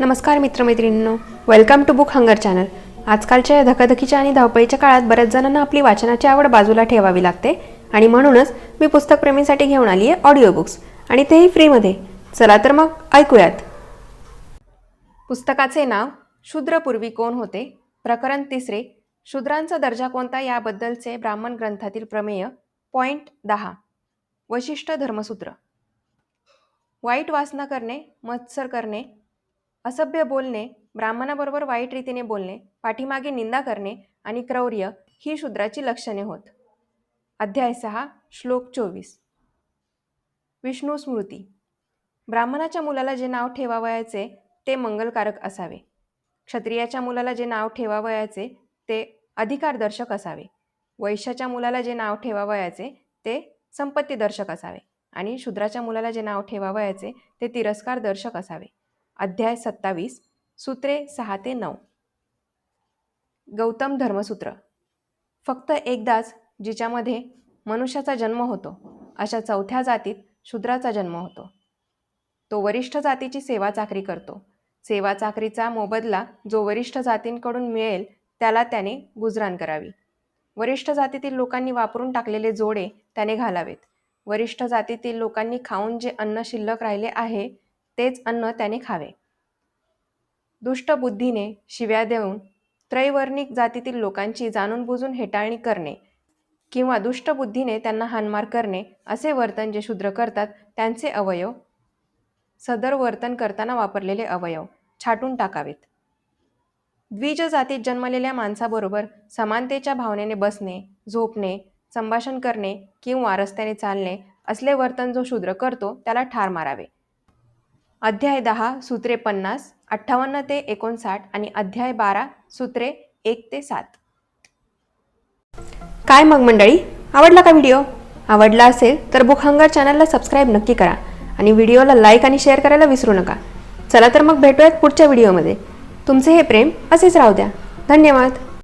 नमस्कार मित्रमैत्रिणींनो. Welcome to book hunger channel आजकालच्या या धकाधकीच्या आणि धावपळीच्या काळात बऱ्याच जणांना आपली वाचनाची आवड बाजूला ठेवावी लागते आणि म्हणूनच मी पुस्तकप्रेमींसाठी घेऊन आली आहे ऑडिओ बुक्स आणि तेही फ्रीमध्ये. चला तर मग ऐकूयात. पुस्तकाचे नाव शूद्रपूर्वी कोण होते? प्रकरण तिसरे शूद्रांचा दर्जा कोणता? याबद्दलचे ब्राह्मण ग्रंथातील प्रमेय पॉईंट दहा. वशिष्ठ धर्मसूत्र. वाईट वासना करणे मत्सर करणे असभ्य बोलणे ब्राह्मणाबरोबर वाईट रीतीने बोलणे पाठीमागे निंदा करणे आणि क्रौर्य ही शूद्राची लक्षणे होत. अध्याय सहा श्लोक चोवीस. विष्णू स्मृती. ब्राह्मणाच्या मुलाला जे नाव ठेवावयाचे ते मंगलकारक असावे. क्षत्रियाच्या मुलाला जे नाव ठेवावयाचे ते अधिकारदर्शक असावे. वैश्याच्या मुलाला जे नाव ठेवावयाचे ते संपत्तीदर्शक असावे. आणि शूद्राच्या मुलाला जे नाव ठेवावयाचे ते तिरस्कारदर्शक असावे. अध्याय सत्तावीस सूत्रे सहा ते नऊ. गौतम धर्मसूत्र. फक्त एकदाच जिच्यामध्ये मनुष्याचा जन्म होतो अशा चौथ्या जातीत शूद्राचा जन्म होतो. तो वरिष्ठ जातीची सेवा चाकरी करतो. सेवा चाकरीचा मोबदला जो वरिष्ठ जातींकडून मिळेल त्याला त्याने गुजराण करावी. वरिष्ठ जातीतील लोकांनी वापरून टाकलेले जोडे त्याने घालावेत. वरिष्ठ जातीतील लोकांनी खाऊन जे अन्न शिल्लक राहिले आहे तेच अन्न त्याने खावे. दुष्ट बुद्धीने शिव्या देऊन त्रैवर्णिक जातीतील लोकांची जाणून बुजून हेटाळणी करणे किंवा दुष्ट बुद्धीने त्यांना हानमार करणे असे वर्तन जे शूद्र करतात त्यांचे अवयव सदर वर्तन करताना वापरलेले अवयव छाटून टाकावेत. द्विज जातीत जन्मलेल्या माणसाबरोबर समानतेच्या भावनेने बसणे झोपणे संभाषण करणे किंवा रस्त्याने चालणे असले वर्तन जो शूद्र करतो त्याला ठार मारावे. अध्याय दहा सूत्रे पन्नास अठ्ठावन्न ते एकोणसाठ आणि अध्याय बारा सूत्रे एक ते सात. काय मग मंडळी? आवडला का व्हिडिओ? आवडला असेल तर बुकहंगर चॅनलला सबस्क्राईब नक्की करा आणि व्हिडिओला लाईक आणि शेअर करायला विसरू नका. चला तर मग भेटूयात पुढच्या व्हिडिओमध्ये. तुमचे हे प्रेम असेच राहू द्या. धन्यवाद.